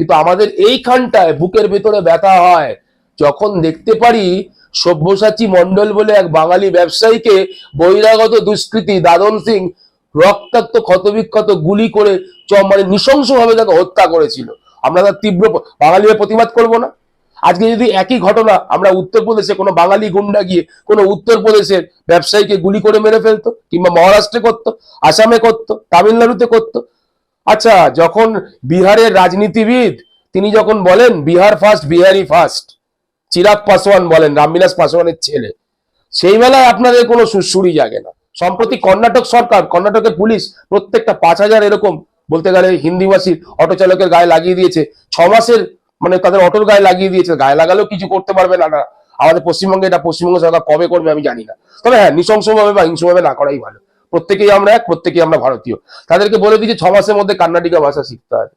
কিন্তু আমাদের এইখানটায় বুকের ভেতরে ব্যথা হয়। যখন দেখতে পারি সব্যসাচী মণ্ডল বলে এক বাঙালি ব্যবসায়ীকে বহিরাগত দুষ্কৃতী দাদন সিং রক্তাক্ত, ক্ষতবিক্ষত, গুলি করে মানে নৃশংসভাবে তাকে হত্যা করেছিল। আমরা তার তীব্র বাঙালিরা প্রতিবাদ করব না। আজকে যদি একই ঘটনা আমরা উত্তরপ্রদেশে কোনো বাঙালি গুন্ডা গিয়ে কোনো উত্তরপ্রদেশের ব্যবসায়ীকে গুলি করে মেরে ফেলতো, কিংবা মহারাষ্ট্রে করতো, আসামে করতো, তামিলনাড়ুতে করতো আচ্ছা যখন বিহারের রাজনীতিবিদ, তিনি যখন বলেন, বিহার ফার্স্ট বিহারি ফার্স্ট চিরাগ পাসওয়ান বলেন, রামবিলাস পাসওয়ানের ছেলে, সেই বেলায় আপনাদের কোনো সুরসুরি জাগে না। সম্প্রতি কর্ণাটক সরকার, কর্ণাটকের পুলিশ প্রত্যেকটা পাঁচ হাজার এরকম, বলতে গেলে হিন্দিভাষী অটো চালকের গায়ে লাগিয়ে দিয়েছে, ছ মাসের মানে তাদের অটোর গায়ে লাগিয়ে দিয়েছে, গায়ে লাগালেও কিছু করতে পারবে না না, আমাদের পশ্চিমবঙ্গে এটা পশ্চিমবঙ্গ সরকার কবে করবে আমি জানি না। তবে হ্যাঁ নৃশংসভাবে বা হিংসভাবে না করাই ভালো। প্রত্যেকেই আমরা এক, প্রত্যেকেই আমরা ভারতীয়। তাদেরকে বলে দিয়েছি ছ মাসের মধ্যে কান্নাডিকা ভাষা শিখতে হবে।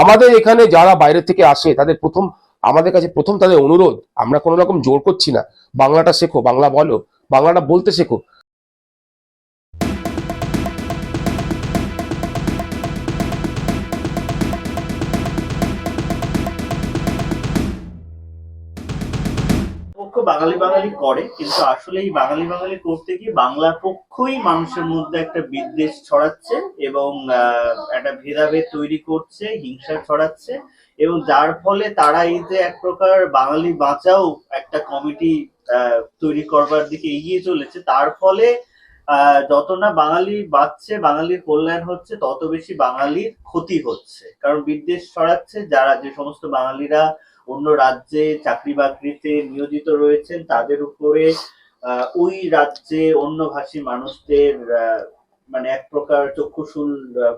আমাদের এখানে যারা বাইরে থেকে আসে, তাদের প্রথম, আমাদের কাছে প্রথম তাদের অনুরোধ, আমরা কোনো রকম জোর করছি না। বাংলাটা শেখো, বাংলা বলো, বাংলাটা বলতে শেখো। বাঙালি বাঙালি করে, কিন্তু আসলে এই বাঙালি বাঙালি করতে গিয়ে বাংলা পক্ষই মানুষের মধ্যে একটা বিদ্বেষ ছড়াচ্ছে এবং একটা ভেদাভেদ তৈরি করছে, হিংসা ছড়াচ্ছে এবং যার ফলে তারা এই যে এক প্রকার বাঙালি বাঁচাও একটা কমিটি তৈরি করবার দিকে এগিয়ে চলেছে, তার ফলে যত না বাঙালি বাঁচছে, বাঙালির কল্যাণ হচ্ছে, তত বেশি বাঙালির ক্ষতি হচ্ছে। কারণ বিদ্বেষ ছড়াচ্ছে, যারা যে সমস্ত বাঙালিরা অন্য রাজ্যে চাকরি বাকরিতে নিয়োজিত রয়েছেন, তাদের উপরে ওই রাজ্যে অন্য ভাষী মানুষদের মানে এক প্রকার চক্ষুশূল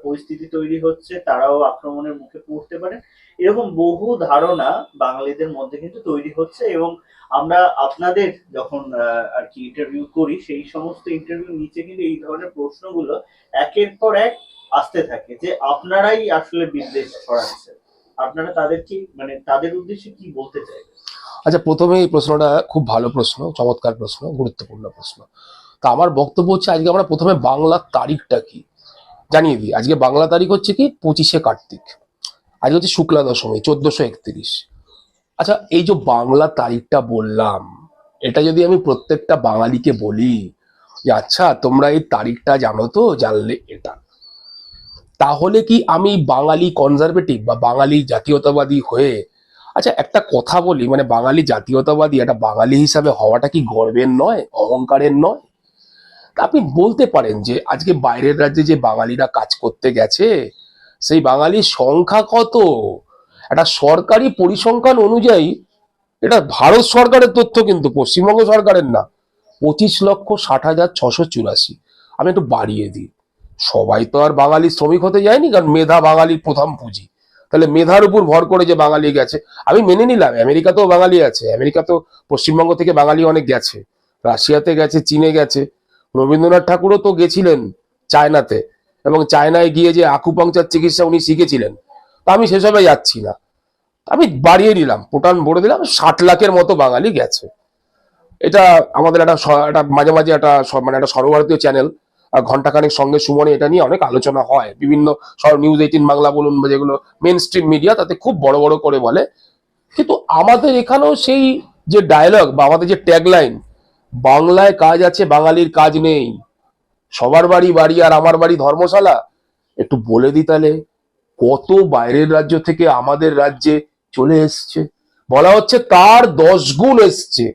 পরিস্থিতি তৈরি হচ্ছে, তারাও আক্রমণের মুখে পড়তে পারে। এরকম বহু ধারণা বাঙালিদের মধ্যে কিন্তু তৈরি হচ্ছে এবং আমরা আপনাদের যখন আর কি ইন্টারভিউ করি, সেই সমস্ত ইন্টারভিউ নিচে কিন্তু এই ধরনের প্রশ্নগুলো একের পর এক আসতে থাকে যে আপনারাই আসলে বিদ্বেষ ছড়াচ্ছেন। আপনারা তাদের কি মানে তাদের উদ্দেশ্যে কি বলতে চাইবেন আচ্ছা প্রথমে এই প্রশ্নটা খুব ভালো প্রশ্ন, চমৎকার প্রশ্ন, গুরুত্বপূর্ণ প্রশ্ন। তা আমার বক্তব্য হচ্ছে আজকে আমরা প্রথমে বাংলার তারিখটা কি? জানিয়ে দিই, আজকে বাংলা তারিখ হচ্ছে কি? পঁচিশে কার্তিক। আজকে হচ্ছে শুক্লা দশমী, চোদ্দশো একত্রিশ। আচ্ছা এই যে বাংলা তারিখটা বললাম, এটা যদি আমি প্রত্যেকটা বাঙালিকে বলি যে আচ্ছা তোমরা এই তারিখটা জানো তো? জানলে এটা। তাহলে কি আমি বাঙালি কনজারভেটিভ বা বাঙালি জাতীয়তাবাদী হয়ে আচ্ছা একটা কথা বলি মানে বাঙালি জাতীয়তাবাদী, একটা বাঙালি হিসাবে হওয়াটা কি গর্বের নয়, অহংকারের নয়? আপনি বলতে পারেন যে আজকে বাইরের রাজ্যে যে বাঙালিরা কাজ করতে গেছে, সেই বাঙালির সংখ্যা কত? একটা সরকারি পরিসংখ্যান অনুযায়ী, এটা ভারত সরকারের তথ্য কিন্তু, পশ্চিমবঙ্গ সরকারের না, পঁচিশ লক্ষ ষাট হাজার ছশো চুরাশি। আমি একটু বাড়িয়ে দিই। সবাই তো আর বাঙালি শ্রমিক হতে যায়নি, কারণ মেধা বাঙালির প্রথম পুঁজি। তাহলে মেধার উপর ভর করে যে বাঙালি গেছে, আমি মেনে নিলাম, আমেরিকাতেও বাঙালি আছে, আমেরিকা তো পশ্চিমবঙ্গ থেকে বাঙালি অনেক গেছে, রাশিয়াতে গেছে, চীনে গেছে, রবীন্দ্রনাথ ঠাকুরও তো গেছিলেন চায়নাতে, এবং চায়নায় গিয়ে যে আকুপাংচার চিকিৎসা উনি শিখেছিলেন, তা আমি সেসবে যাচ্ছি না। আমি বাড়িয়ে নিলাম, পোটান বলে দিলাম, ষাট লাখের মতো বাঙালি গেছে। এটা আমাদের একটা একটা মাঝে মাঝে একটা মানে একটা সর্বভারতীয় চ্যানেল ঘন্টাখানেক সঙ্গে সুমনে এটা নিয়ে অনেক আলোচনা হয়। বিভিন্ন সব নিউজ এইটিন বাংলা বলুন বা যেগুলো মেন স্ট্রিম মিডিয়া তাতে খুব বড় বড় করে বলে। কিন্তু আমাদের এখানেও সেই যে ডায়লগ বা আমাদের যে ট্যাগলাইন বাংলায় কাজ আছে, বাঙালির কাজ নেই, সবার বাড়ি বাড়ি আর আমার বাড়ি ধর্মশালা, একটু বলে দিই তাহলে, কত বাইরের রাজ্য থেকে আমাদের রাজ্যে চলে এসছে। বলা হচ্ছে তার দশ গুণ এসছে।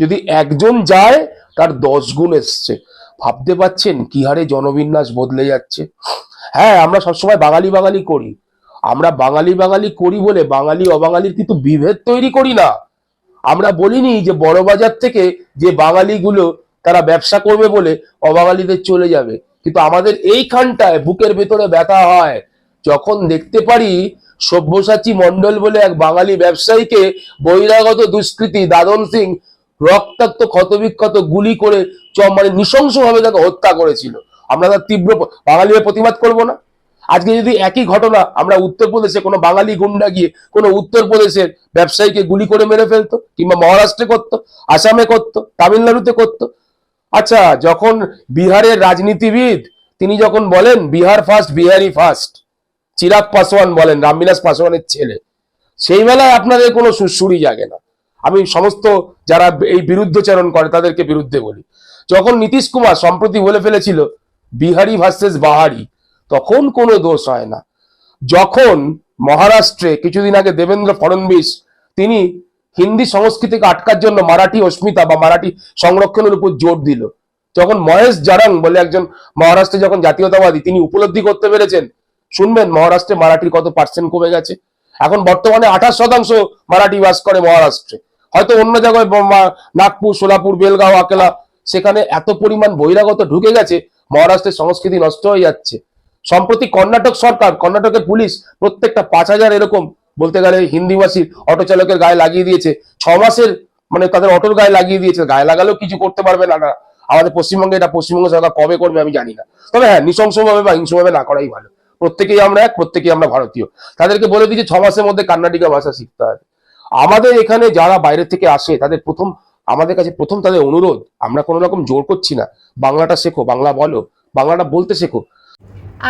যদি একজন যায়, তার দশ গুণ এসছে। ভাবতে পাচ্ছেন কি হারে জনবিন্যাস বদলে যাচ্ছে? হ্যাঁ আমরা সবসময় বাঙালি বাঙালি করি। আমরা বাঙালি বাঙালি করি বলে বাঙালি অবাঙালির কিন্তু বিভেদ তৈরি করি না। আমরা বলিনি যে বড় বাজার থেকে যে বাঙালিগুলো তারা ব্যবসা করবে বলে অবাঙালিদের চলে যাবে। কিন্তু আমাদের এইখানটায় বুকের ভেতরে ব্যথা হয়। যখন দেখতে পারি সব্যসাচী মণ্ডল বলে এক বাঙালি ব্যবসায়ীকে বহিরাগত দুষ্কৃতী দাদন সিং রক্তাক্ত, ক্ষতবিক্ষত, গুলি করে মানে নৃশংসভাবে তাকে হত্যা করেছিল। আমরা তার তীব্র বাঙালিরা প্রতিবাদ করব না। আজকে যদি একই ঘটনা আমরা উত্তরপ্রদেশে কোনো বাঙালি গুন্ডা গিয়ে কোনো উত্তরপ্রদেশের ব্যবসায়ীকে গুলি করে মেরে ফেলতো, কিংবা মহারাষ্ট্রে করতো, আসামে করতো, তামিলনাড়ুতে করতো। আচ্ছা যখন বিহারের রাজনীতিবিদ, তিনি যখন বলেন, বিহার ফার্স্ট বিহারি ফার্স্ট চিরাগ পাসওয়ান বলেন, রামবিলাস পাসওয়ানের ছেলে, সেই বেলায় আপনাদের কোনো সুরসুরি জাগে না। আমি সমস্ত যারা এই বিরুদ্ধচারণ করে তাদেরকে বিরুদ্ধে বলি। যখন নীতিশ কুমার সম্প্রতি বলে ফেলেছিল, বিহারি ভার্সেস বাহারি, তখন কোনো দোষ হয় না। যখন মহারাষ্ট্রে কিছুদিন আগে দেবেন্দ্র ফডনবিস তিনি হিন্দি সংস্কৃতিকে আটকার জন্য মারাঠি অস্মিতা বা মারাঠি সংরক্ষণের উপর জোর দিল। যখন মহেশ জারাং বলে একজন মহারাষ্ট্রে যখন জাতীয়তাবাদী, তিনি উপলব্ধি করতে পেরেছেন, শুনবেন মহারাষ্ট্রে মারাঠির কত পার্সেন্ট কমে গেছে। এখন বর্তমানে আঠাশ শতাংশ মারাঠি বাস করে মহারাষ্ট্রে। হয়তো অন্য জায়গায় নাগপুর, সোলাপুর, বেলগাঁও, আকেলা, সেখানে এত পরিমাণ বহিরাগত ঢুকে গেছে, মহারাষ্ট্রের সংস্কৃতি নষ্ট হয়ে যাচ্ছে। সম্প্রতি কর্ণাটক সরকার, কর্ণাটকের পুলিশ প্রত্যেকটা পাঁচ হাজার এরকম, বলতে গেলে হিন্দিভাষীর অটো চালকের গায়ে লাগিয়ে দিয়েছে, ছ মাসের মানে তাদের অটোর গায়ে লাগিয়ে দিয়েছে, গায়ে লাগালেও কিছু করতে পারবে না আমাদের পশ্চিমবঙ্গে এটা পশ্চিমবঙ্গ সরকার কবে করবে আমি জানি না। তবে হ্যাঁ নৃশংসভাবে বা হিংসভাবে না করাই ভালো। প্রত্যেকেই আমরা এক, প্রত্যেকেই আমরা ভারতীয়। তাদেরকে বলে দিয়েছে, ছ মাসের মধ্যে কান্নাডিকা ভাষা শিখতে হবে। আমাদের এখানে যারা বাইরে থেকে আসে, তাদের প্রথম, আমাদের কাছে প্রথম তাদের অনুরোধ, আমরা কোনো রকম জোর করছি না। বাংলাটা শেখো, বাংলা বলো, বাংলাটা বলতে শেখো।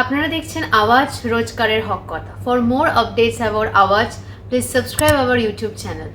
আপনারা দেখছেন আওয়াজ রোজকারের হক কথা। For more updates about Awaaz please subscribe our YouTube channel